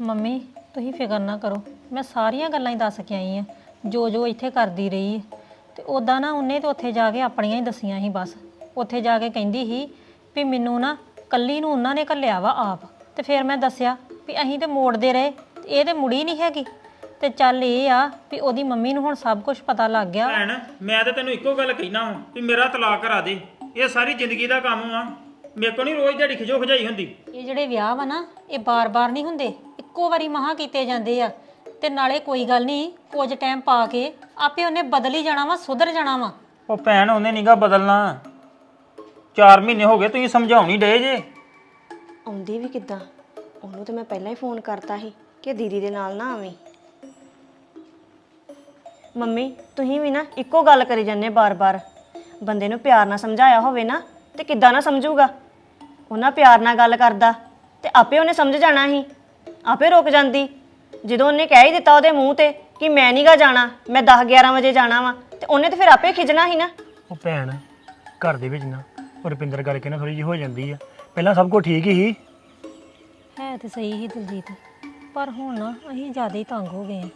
Mummy ਤੁਸੀਂ ਫਿਕਰ ਨਾ ਕਰੋ। ਮੈਂ ਸਾਰੀਆਂ ਗੱਲਾਂ ਹੀ ਦੱਸ ਕੇ ਆਈ ਆ। ਜੋ ਜੋ ਇੱਥੇ ਕਰਦੀ ਰਹੀ ਹੈ ਤੇ ਉਦਾਂ ਨਾ ਉਹਨੇ ਤੇ ਉੱਥੇ ਜਾ ਕੇ ਆਪਣੀਆਂ ਹੀ ਦਸੀਆਂ ਸੀ ਬਸ। ਉੱਥੇ ਜਾ ਕੇ ਕਹਿੰਦੀ ਸੀ ਵੀ ਮੈਨੂੰ ਨਾ ਕੱਲੀ ਨੂੰ ਉਹਨਾਂ ਨੇ ਘੱਲਿਆ ਵਾ ਆਪ। ਤੇ ਫਿਰ ਮੈਂ ਦੱਸਿਆ ਵੀ ਅਸੀਂ ਤੇ ਮੋੜਦੇ ਰਹੇ ਤੇ ਇਹ ਤੇ ਮੁੜੀ ਨਹੀਂ ਹੈਗੀ। ਤੇ ਚੱਲ ਇਹ ਆ ਵੀ ਉਹਦੀ ਮੰਮੀ ਨੂੰ ਹੁਣ ਸਭ ਕੁਝ ਪਤਾ ਲੱਗ ਗਿਆ। ਭੈਣ ਮੈਂ ਤਾਂ ਤੈਨੂੰ ਇੱਕੋ ਗੱਲ ਕਹਿਣਾ ਵਾਂ ਵੀ ਮੇਰਾ ਤਲਾਕ ਕਰਾ ਦੇ। ਇਹ ਸਾਰੀ ਜ਼ਿੰਦਗੀ ਦਾ ਕੰਮ ਵਾ। ਮੇਰੇ ਕੋਲ ਨਹੀਂ ਰੋਜ਼ ਦਿਹਾੜੀ ਖਿਜੋ ਖਜਾਈ ਹੁੰਦੀ। ਇਹ ਜਿਹੜੇ ਵਿਆਹ ਵਾ ਨਾ ਇਹ ਬਾਰ-ਬਾਰ ਨਹੀਂ ਹੁੰਦੇ। ਇੱਕੋ ਵਾਰੀ ਮਹਾ ਕੀਤੇ ਜਾਂਦੇ ਆ। ਤੇ ਨਾਲੇ ਕੋਈ ਗੱਲ ਨਹੀਂ ਕੁਝ ਟਾਈਮ ਪਾ ਕੇ ਆਪੇ ਉਹਨੇ ਬਦਲ ਹੀ ਜਾਣਾ ਵਾ ਸੁਧਰ ਜਾਣਾ ਵਾ। ਉਹ ਭੈਣ ਉਹਨੇ ਨੀਗਾ ਬਦਲਣਾ। 4 ਮਹੀਨੇ ਹੋ ਗਏ ਤੁਸੀਂ ਸਮਝਾਉਣੀ ਡੇ ਜੇ। ਆਉਂਦੀ ਵੀ ਕਿੱਦਾਂ? ਉਹਨੂੰ ਤਾਂ ਮੈਂ ਪਹਿਲਾਂ ਹੀ ਫੋਨ ਕਰਤਾ ਸੀ ਕਿ ਦੀਦੀ ਦੇ ਨਾਲ ਨਾ ਆਵੀਂ। ਮੰਮੀ ਤੁਸੀਂ ਵੀ ਨਾ ਇੱਕੋ ਗੱਲ ਕਰੀ ਜਾਂਦੇ ਬਾਰ-ਬਾਰ। ਬੰਦੇ ਨੂੰ ਪਿਆਰ ਨਾਲ ਸਮਝਾਇਆ ਹੋਵੇ ਨਾ ਤੇ ਕਿੱਦਾਂ ਨਾ ਸਮਝੂਗਾ। ਉਹਨਾਂ ਪਿਆਰ ਨਾਲ ਗੱਲ ਕਰਦਾ ਤੇ ਆਪੇ ਉਹਨੇ ਸਮਝ ਜਾਣਾ ਸੀ। ਆਪੇ ਰੁਕ ਜਾਂਦੀ। ਜਦੋਂ ਉਹਨੇ ਕਹਿ ਹੀ ਦਿੱਤਾ ਉਹਦੇ ਮੂੰਹ ਤੇ ਕਿ ਮੈਂ ਨਹੀਂਗਾ ਜਾਣਾ ਮੈਂ 10 11 ਵਜੇ ਜਾਣਾ ਵਾ ਤੇ ਉਹਨੇ ਤੇ ਫਿਰ ਆਪੇ ਖਿਜਣਾ ਸੀ ਨਾ। ਉਹ ਭੈਣ ਘਰ ਦੇ ਵਿੱਚ ਨਾ ਉਹ ਰੁਪਿੰਦਰ ਕਰਕੇ ਨਾ ਥੋੜੀ ਜਿਹੀ ਹੋ ਜਾਂਦੀ ਆ। ਪਹਿਲਾਂ ਸਭ ਕੁਝ ਠੀਕ ਹੀ ਸੀ। ਹੈ ਤੇ ਸਹੀ ਹੀ ਦਲਜੀਤ ਪਰ ਹੁਣ ਨਾ ਅਸੀਂ ਜ਼ਿਆਦਾ ਹੀ ਤੰਗ ਹੋ ਗਏ ਆ।